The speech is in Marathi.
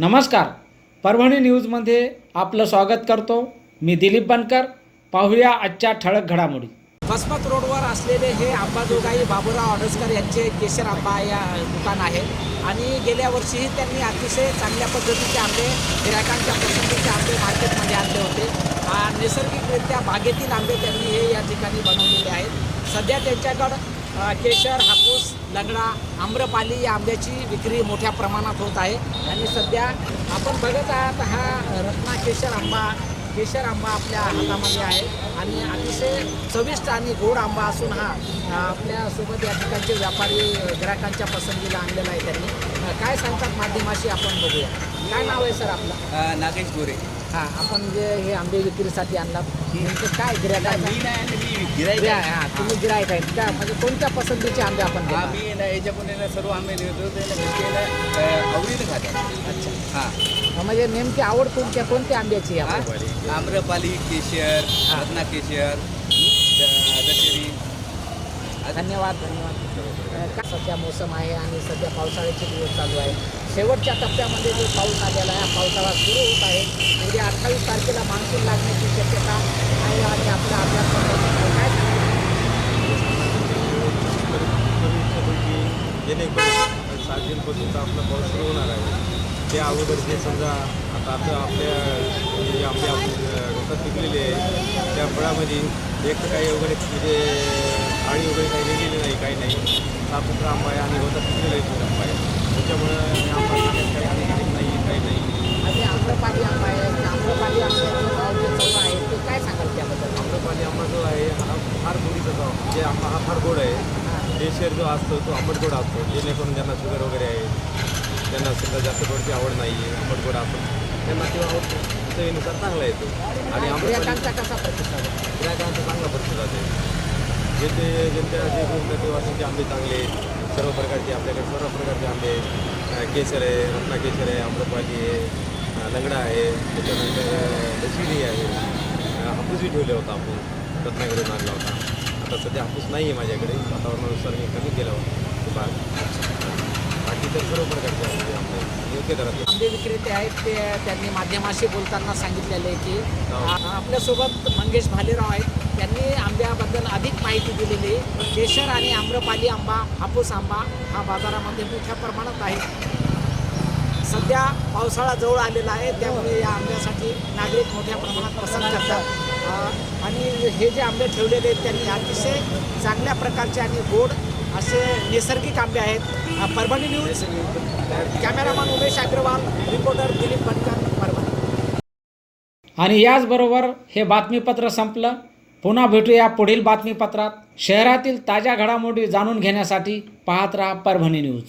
नमस्कार. परभणी न्यूजमध्ये आपलं स्वागत करतो. मी दिलीप बनकर. पाहूया आजच्या ठळक घडामोडी. वसमत रोडवर असलेले हे अंबाजोगाई बाबूराव अडसकर यांचे केशर आंबा या दुकान आहे. आणि गेल्या वर्षीही त्यांनी अतिशय चांगल्या पद्धतीचे आंबे गिरायकांच्या पसंतीचे आंबे मार्केटमध्ये आणले होते. नैसर्गिकरित्या बागेतील आंबे त्यांनी हे या ठिकाणी बनवलेले आहेत. सध्या त्यांच्याकडं केशर हापूस लंगडा आम्रपाली या आंब्याची विक्री मोठ्या प्रमाणात होत आहे. आणि सध्या आपण बघत आहात हा रत्ना केशर आंबा केशर आंबा आपल्या हातामध्ये आहे. आणि अतिशय चविष्ट आणि गोड आंबा असून हा आपल्यासोबत या ठिकाणचे व्यापारी ग्राहकांच्या पसंतीला आणलेला आहे त्यांनी. काय सांगतात माध्यमाशी आपण बघूया. काय नाव आहे सर आपलं? नागेश गोरे. हां आपण जे हे आंबे विक्रीसाठी आणलात नेमकं काय मी गिरायकांचा नाही आणि मी गिराईक आहे. हां तुम्ही गिरायक आहेत का म्हणजे कोणत्या पसंतीचे आंबे आपण? आम्ही ना ना सर्व आंबे नेतो ते ना घरचे आहे ना, अ, आवडीनं खातात. अच्छा. हां. म्हणजे नेमकी आवड तुमच्या कोणत्या आंब्याची आहे आपल्याला? आम्रपाली केशर. रत्ना केशर धन्यवाद धन्यवाद. का- सध्या मोसम आहे आणि सध्या पावसाळ्याचे दिवस चालू आहे. शेवटच्या टप्प्यामध्ये जो पाऊस आलेला आहे पावसाळा सुरू होत आहे. उद्या अठ्ठावीस तारखेला मान्सून लागण्याची शक्यता आहे आणि आपल्या अभ्यास काय सांगाल? परीक्षेपैकी सात आपला पाऊस सुरू होणार आहे. ते अगोदर जे समजा आता आता आपल्या जे आंबे आपण पिकलेली आहे त्या फळामध्ये एक काही वगैरे म्हणजे आळी वगैरे काही वेगळी नाही काही नाही. सापुत्र आंबा आहे आणि रोपात पिकलेला आहे तो आंबा आहे त्याच्यामुळं आंबा खाण्यात काही हानिकारक नाही काही नाही. आणि आम्रपाली आंबा आहे आम्रपाली चालू आहे ते काय सांगाल त्याबद्दल? आम्रपाली आंबा जो आहे हा फार गोडीचा जो म्हणजे आंबा हा फार गोड आहे. देशेर जो असतो तो आंबट गोड असतो. जेणेकरून ज्यांना शुगर वगैरे आहे ज्यांना सुद्धा जास्त गोडची आवड नाही आहे आंबट गोड असतो त्यांना ते आवडतो चवीनुसार चांगला येतो. आणि गिरायकांचा कसा प्रतिसाद आहे? गिरायकांचा चांगला प्रतिसाद आहे. जे ते ज्यांच्या जे कोणत्या दिवसांचे आंबे चांगले सर्व प्रकारचे आपल्याकडे सर्व प्रकारचे आंबे केसर आहे रत्ना केसर आहे आम्रपाली आहे लंगडा आहे त्याच्यानंतर अं, आहे. हापूसही ठेवले होता आपण. रत्नागिरीतून आणला होता. आता सध्या हापूस नाही आहे माझ्याकडे. वातावरणानुसार मी कमी केला होता. बाग बाकी तर सर्व प्रकारचे आंबे दरात आंबे विक्रेते आहेत ते त्यांनी माध्यमाशी बोलताना सांगितलेलं आहे की आपल्यासोबत मंगेश भालेराव आहेत. त्यांनी आंब्याबद्दल अधिक माहिती दिलेली आहे. केशर आणि आम्रपाली आंबा हापूस आंबा हा बाजारामध्ये मोठ्या प्रमाणात आहे सध्या पावसाळा जवळ आलेला आहे त्यामुळे या आंब्यासाठी नागरिक मोठ्या प्रमाणात पसंत करतात. आणि हे जे आंबे ठेवलेले आहेत त्यांनी अतिशय चांगल्या प्रकारचे आणि गोड असे नैसर्गिक आंबे आहेत. Parbhani news cameraman Umesh Agarwal reporter Dilip Bankar Parbhani. आणि याचबरोबर हे बातमीपत्र संपलं. पुन्हा भेटूया पुढील बातमीपत्रात. शहरातील ताज्या घडामोडी जाणून घेण्यासाठी पाहत राहा परभणी न्यूज